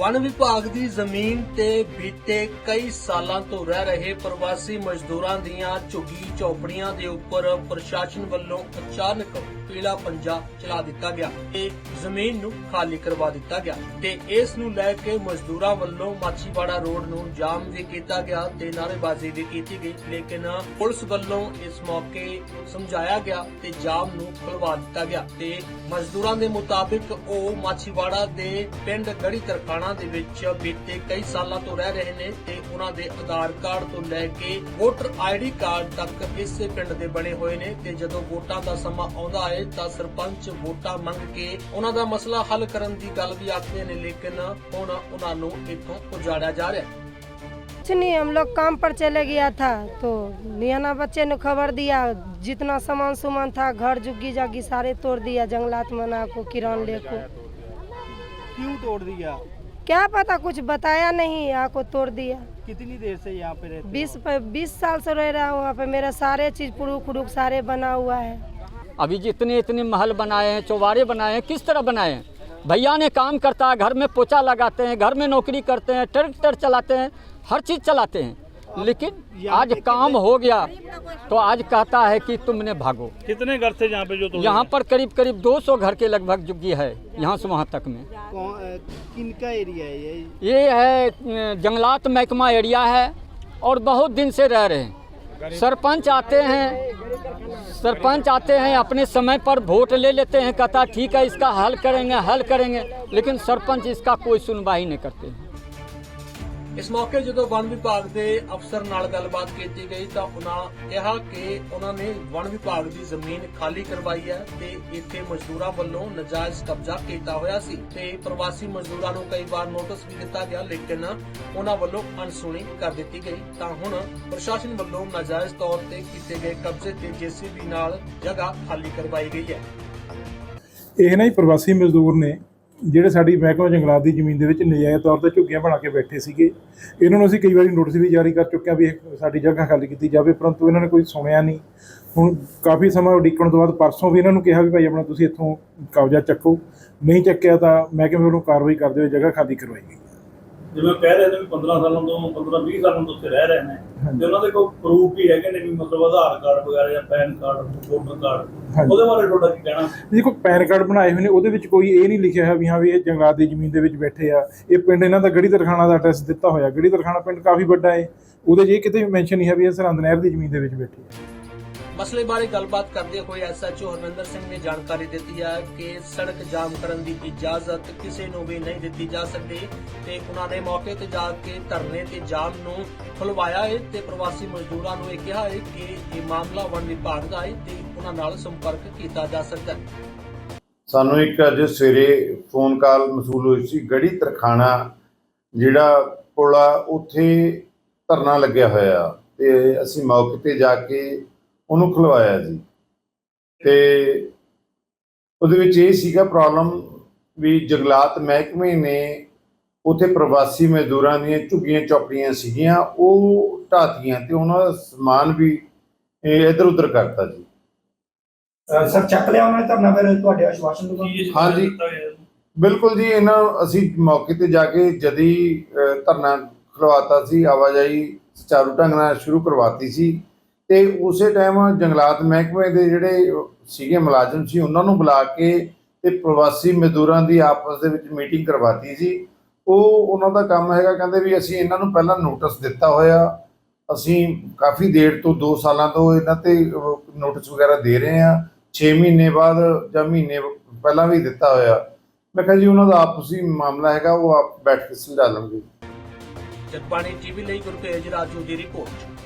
One ਵਿਭਾਗ ਦੀ ਜ਼ਮੀਨ ਤੇ ਬੀਤੇ ਕਈ ਸਾਲਾਂ ਤੋਂ ਰਹਿ ਰਹੇ ਪ੍ਰਵਾਸੀ ਮਜ਼ਦੂਰਾਂ ਦੀਆਂ ਝੁੱਗੀ ਝੌਪੜੀਆਂ ਦੇ ਉੱਪਰ ਪ੍ਰਸ਼ਾਸਨ ਵੱਲੋਂ ਅਚਾਨਕ ਪੀਲਾ ਪੰਜਾ ਚਲਾ ਦਿੱਤਾ ਗਿਆ ਤੇ ਜ਼ਮੀਨ ਨੂੰ ਖਾਲੀ ਕਰਵਾ ਦਿੱਤਾ ਗਿਆ ਤੇ ਇਸ ਨੂੰ ਲੈ ਕੇ ਮਜ਼ਦੂਰਾਂ ਵੱਲੋਂ ਮਾਛੀਵਾੜਾ ਰੋਡ ਨੂੰ ਜਾਮ ਵੀ ਕੀਤਾ ਗਿਆ ਤੇ ਨਾਅਰੇਬਾਜ਼ੀ ਵੀ ਕੀਤੀ ਗਈ। ਲੇਕਿਨ ਪੁਲਿਸ ਵੱਲੋਂ ਇਸ ਮੌਕੇ ਸਮਝਾਇਆ ਗਿਆ ਤੇ ਜਾਮ ਨੂੰ ਖੁਲਵਾ ਦਿੱਤਾ ਗਿਆ ਤੇ ਮਜ਼ਦੂਰਾਂ ਦੇ ਮੁਤਾਬਿਕ ਉਹ ਮਾਛੀਵਾੜਾ ਦੇ ਪਿੰਡ ਗੜੀ ਤਰਖਾਣਾ ਦੇ ਵਿੱਚ ਬੀਤੇ ਕਈ ਸਾਲਾਂ ਤੋਂ ਰਹਿ ਰਹੇ ਨੇ ਤੇ ਉਹਨਾਂ ਦੇ ਆਧਾਰ ਕਾਰਡ ਤੋਂ ਲੈ ਕੇ ਵੋਟਰ ਆਈਡੀ ਕਾਰਡ ਤੱਕ ਇਸੇ ਪਿੰਡ ਦੇ ਬਣੇ ਹੋਏ ਨੇ ਤੇ ਜਦੋਂ ਵੋਟਾਂ ਦਾ ਸਮਾਂ ਆਉਂਦਾ ਹੈ ਤਾਂ ਸਰਪੰਚ ਵੋਟਾਂ ਮੰਗ ਕੇ ਉਹਨਾਂ ਦਾ ਮਸਲਾ ਹੱਲ ਕਰਨ ਦੀ ਗੱਲ ਵੀ ਆਖਦੇ ਨੇ ਲੇਕਿਨ ਹੁਣ ਉਹਨਾਂ ਨੂੰ ਇੱਥੋਂ ਉਜਾੜਿਆ ਜਾ ਰਿਹਾ ਹੈ कुछ नहीं हम लोग काम पर चले गया था तो नियाना बच्चे ने खबर दिया जितना सामान सुमान था घर जुग्गी जागी सारे तोड़ दिया जंगलात मना को किरान ले को क्यों तोड़ दिया क्या पता कुछ बताया नहीं आको तोड़ दिया। कितनी देर से यहाँ पे रहते बीस बीस साल से रह रहा हूँ वहाँ पे मेरा सारे चीज़ पुरुख उरुख सारे बना हुआ है। अभी जितने इतने महल बनाए हैं चौबारे बनाए हैं किस तरह बनाए हैं? भैया ने काम करता है घर में पोचा लगाते हैं घर में नौकरी करते हैं ट्रैक्टर चलाते हैं हर चीज़ चलाते हैं। लेकिन आज काम हो गया तो आज कहता है कि तुमने भागो। कितने घर थे यहाँ पे जो तोड़े यहाँ पर करीब करीब 200 घर के लगभग जुगी है यहाँ से वहाँ तक में। कौन किनका एरिया है ये? ये है जंगलात महकमा एरिया है और बहुत दिन से रह रहे हैं। सरपंच आते हैं सरपंच आते हैं अपने समय पर वोट ले लेते हैं कहता ठीक है इसका हल करेंगे हल करेंगे। लेकिन सरपंच इसका कोई सुनवाई नहीं करते हैं। ਇਸ ਮੌਕੇ ਜਦੋਂ ਵਨ ਵਿਭਾਗ ਦੇ ਅਫਸਰ ਨਾਲ ਗੱਲਬਾਤ ਕੀਤੀ ਗਈ ਤਾਂ ਉਹਨਾਂ ਕਿਹਾ ਕਿ ਉਹਨਾਂ ਨੇ ਵਨ ਵਿਭਾਗ ਦੀ ਜ਼ਮੀਨ ਖਾਲੀ ਕਰਵਾਈ ਹੈ ਤੇ ਇੱਥੇ ਮਜ਼ਦੂਰਾਂ ਵੱਲੋਂ ਨਜਾਇਜ਼ ਕਬਜ਼ਾ ਕੀਤਾ ਹੋਇਆ ਸੀ ਤੇ ਪ੍ਰਵਾਸੀ ਮਜ਼ਦੂਰਾਂ ਨੂੰ ਕਈ ਵਾਰ ਨੋਟਿਸ ਵੀ ਦਿੱਤਾ ਗਿਆ, ਲੇਕਿਨ ਉਹਨਾਂ ਵੱਲੋਂ ਅਣਸੁਣੀ ਕਰ ਦਿੱਤੀ ਗਈ। ਤਾਂ ਹੁਣ ਪ੍ਰਸ਼ਾਸਨ ਵੱਲੋਂ ਨਾਜਾਇਜ਼ ਤੌਰ ਤੇ ਕੀਤੇ ਗਏ ਕਬਜ਼ੇ ਤੇ ਜੀਸੀਬੀ ਨਾਲ ਜਗ੍ਹਾ ਖਾਲੀ ਕਰਵਾਈ ਗਈ ਹੈ। ਇਹ ਨਾ ਹੀ ਪ੍ਰਵਾਸੀ ਮਜ਼ਦੂਰ ਨੇ ਜਿਹੜੇ ਸਾਡੀ ਮਹਿਕਮਾ ਜੰਗਲਾਤ ਦੀ ਜ਼ਮੀਨ ਦੇ ਵਿੱਚ ਨਜਾਇਜ਼ ਤੌਰ ਤੇ ਝੁੱਗੀਆਂ ਬਣਾ ਕੇ ਬੈਠੇ ਸੀਗੇ, ਇਹਨਾਂ ਨੂੰ ਅਸੀਂ ਕਈ ਵਾਰੀ ਨੋਟਿਸ ਵੀ ਜਾਰੀ ਕਰ ਚੁੱਕੇ ਹਾਂ ਵੀ ਇਹ ਸਾਡੀ ਜਗ੍ਹਾ ਖਾਲੀ ਕੀਤੀ ਜਾਵੇ, ਪਰੰਤੂ ਇਹਨਾਂ ਨੇ ਕੋਈ ਸੁਣਿਆ ਨਹੀਂ। ਹੁਣ ਕਾਫੀ ਸਮਾਂ ਉਡੀਕਣ ਤੋਂ ਬਾਅਦ ਪਰਸੋਂ ਵੀ ਇਹਨਾਂ ਨੂੰ ਕਿਹਾ ਵੀ ਭਾਈ ਆਪਣਾ ਤੁਸੀਂ ਇੱਥੋਂ ਕਬਜ਼ਾ ਚੱਕੋ, ਨਹੀਂ ਚੱਕਿਆ ਤਾਂ ਮਹਿਕਮੇ ਵੱਲੋਂ ਕਾਰਵਾਈ ਕਰਦੇ ਹੋਏ ਜਗ੍ਹਾ ਖਾਲੀ ਕਰਵਾਈ ਗਈ। ਜਿਵੇਂ ਕਹਿ ਰਹੇ ਨੇ ਵੀ 15 ਸਾਲਾਂ ਤੋਂ 15 20 ਸਾਲਾਂ ਤੋਂ ਉੱਥੇ ਰਹਿ ਰਹੇ ਨੇ ਤੇ ਉਹਨਾਂ ਦੇ ਕੋਈ ਪ੍ਰੂਫ ਵੀ ਹੈਗੇ ਨੇ ਵੀ ਮਤਲਬ ਆਧਾਰ ਕਾਰਡ ਵਗੈਰਾ ਜਾਂ ਪੈਨ ਕਾਰਡ ਵੋਟਰ ਕਾਰਡ। ਉਹਦੇ ਬਾਰੇ ਤੁਹਾਡਾ ਕੀ ਕਹਿਣਾ? ਜੇ ਕੋਈ ਪੈਨ ਕਾਰਡ ਬਣਾਏ ਹੋਏ ਨੇ ਉਹਦੇ ਵਿੱਚ ਕੋਈ ਇਹ ਨਹੀਂ ਲਿਖਿਆ ਹੋਇਆ ਵੀ ਹਾਂ ਵੀ ਇਹ ਜੰਗਲਾਤ ਦੀ ਜ਼ਮੀਨ ਦੇ ਵਿੱਚ ਬੈਠੇ ਆ। ਇਹ ਪਿੰਡ ਇਹਨਾਂ ਦਾ ਗੜੀ ਤਰਖਾਣਾ ਦਾ ਐਡਰੈਸ ਦਿੱਤਾ ਹੋਇਆ। ਗੜੀ ਤਰਖਾਣਾ ਪਿੰਡ ਕਾਫੀ ਵੱਡਾ ਹੈ ਉਹਦੇ ਇਹ ਕਿਤੇ ਵੀ ਮੈਂਸ਼ਨ ਨਹੀਂ ਹੈ ਵੀ ਇਹ ਸਰਹੰਦ ਨਹਿਰ ਦੀ ਜ਼ਮੀਨ ਦੇ ਵਿੱਚ ਬੈਠੇ ਆ। ਮਸਲੇ ਬਾਰੇ ਗੱਲਬਾਤ ਕਰਦੇ ਹੋਏ ਐਸਐਚਓ ਹਰਮਿੰਦਰ ਸਿੰਘ ਨੇ ਜਾਣਕਾਰੀ ਦਿੱਤੀ ਹੈ ਕਿ ਸੜਕ ਜਾਮ ਕਰਨ ਦੀ ਇਜਾਜ਼ਤ ਕਿਸੇ ਨੂੰ ਵੀ ਨਹੀਂ ਦਿੱਤੀ ਜਾ ਸਕਦੀ ਤੇ ਉਹਨਾਂ ਨੇ ਮੌਕੇ ਤੇ ਜਾ ਕੇ ਧਰਨੇ ਤੇ ਜਾਮ ਨੂੰ ਖੁਲਵਾਇਆ ਹੈ ਤੇ ਪ੍ਰਵਾਸੀ ਮਜ਼ਦੂਰਾਂ ਨੂੰ ਇਹ ਕਿਹਾ ਹੈ ਕਿ ਇਹ ਮਾਮਲਾ ਵਨ ਵਿਭਾਗ ਦਾ ਹੈ ਤੇ ਉਹਨਾਂ ਨਾਲ ਸੰਪਰਕ ਕੀਤਾ ਜਾ ਸਕਦਾ ਹੈ। ਸਾਨੂੰ ਇੱਕ ਅੱਜ ਸਵੇਰੇ ਫੋਨ ਕਾਲ ਮਸੂਲ ਹੋਈ ਸੀ। ਗੜੀ ਤਰਖਾਣਾ, ਜਿਹੜਾ ਪੁਲ ਆ, ਉੱਥੇ ਧਰਨਾ ਲੱਗਿਆ ਹੋਇਆ ਤੇ ਅਸੀਂ ਮੌਕੇ ਤੇ ਜਾ ਕੇ ਉਹਨੂੰ ਖੁਲਵਾਇਆ ਜੀ। ਤੇ ਉਹਦੇ ਵਿੱਚ ਇਹ ਸੀਗਾ ਪ੍ਰੋਬਲਮ ਵੀ ਜੰਗਲਾਤ ਮਹਿਕਮੇ ਨੇ ਉੱਥੇ ਪ੍ਰਵਾਸੀ ਮਜ਼ਦੂਰਾਂ ਦੀਆਂ ਝੁੱਗੀਆਂ ਚੌਪੜੀਆਂ ਸੀਗੀਆਂ ਉਹ ਢਾਤੀਆਂ ਤੇ ਉਹਨਾਂ ਦਾ ਸਮਾਨ ਵੀ ਇਧਰ ਉਧਰ ਕਰਤਾ ਜੀ। ਸਰ ਚੱਕ ਲਿਆ ਉਹਨਾਂ ਨੇ ਧਰਨਾ ਫਿਰ ਤੁਹਾਡੇ ਆਸ਼ਵਾਸਨ ਤੋਂ ਹਾਂਜੀ। ਬਿਲਕੁਲ ਜੀ ਇਹਨਾਂ ਅਸੀਂ ਮੌਕੇ ਤੇ ਜਾ ਕੇ ਜਦੀ ਧਰਨਾ ਖਲਵਾਤਾ ਸੀ ਆਵਾਜਾਈ ਸੁਚਾਰੂ ਢੰਗ ਨਾਲ ਸ਼ੁਰੂ ਕਰਵਾਤੀ ਸੀ। ਤੇ ਉਸੇ ਟਾਈਮ ਜੰਗਲਾਤ ਮਹਿਕਮੇ ਦੇ ਜਿਹੜੇ ਸੀਗੇ ਮੁਲਾਜ਼ਮ ਸੀ, ਉਹਨਾਂ ਨੂੰ ਬੁਲਾ ਕੇ ਤੇ ਪ੍ਰਵਾਸੀ ਮਜ਼ਦੂਰਾਂ ਦੀ ਆਪਸ ਦੇ ਵਿੱਚ ਮੀਟਿੰਗ ਕਰਵਾਤੀ ਸੀ। ਉਹ ਉਹਨਾਂ ਦਾ ਕੰਮ ਹੈਗਾ, ਕਹਿੰਦੇ ਵੀ ਅਸੀਂ ਇਹਨਾਂ ਨੂੰ ਪਹਿਲਾਂ ਨੋਟਿਸ ਦਿੱਤਾ ਹੋਇਆ। ਅਸੀਂ ਕਾਫੀ ਦੇਰ ਤੋਂ 2 ਸਾਲਾਂ ਤੋਂ ਇਹਨਾਂ ਤੇ ਨੋਟਿਸ ਵਗੈਰਾ ਦੇ ਰਹੇ ਹਾਂ। 6 ਮਹੀਨੇ ਬਾਅਦ ਜਾਂ ਮਹੀਨੇ ਪਹਿਲਾਂ ਵੀ ਦਿੱਤਾ ਹੋਇਆ। ਮੈਂ ਕਿਹਾ ਜੀ, ਉਹਨਾਂ ਦਾ ਆਪਸੀ ਮਾਮਲਾ ਹੈਗਾ, ਉਹ ਆਪ ਬੈਠ ਕੇ ਸੁਲਝਾ ਲਵਾਂਗੇ ਜਗਬਾਣੀ ਟੀਵੀ ਲਈ ਗੁਰਤੇਜ ਰਾਜੂ ਦੀ ਰਿਪੋਰਟ।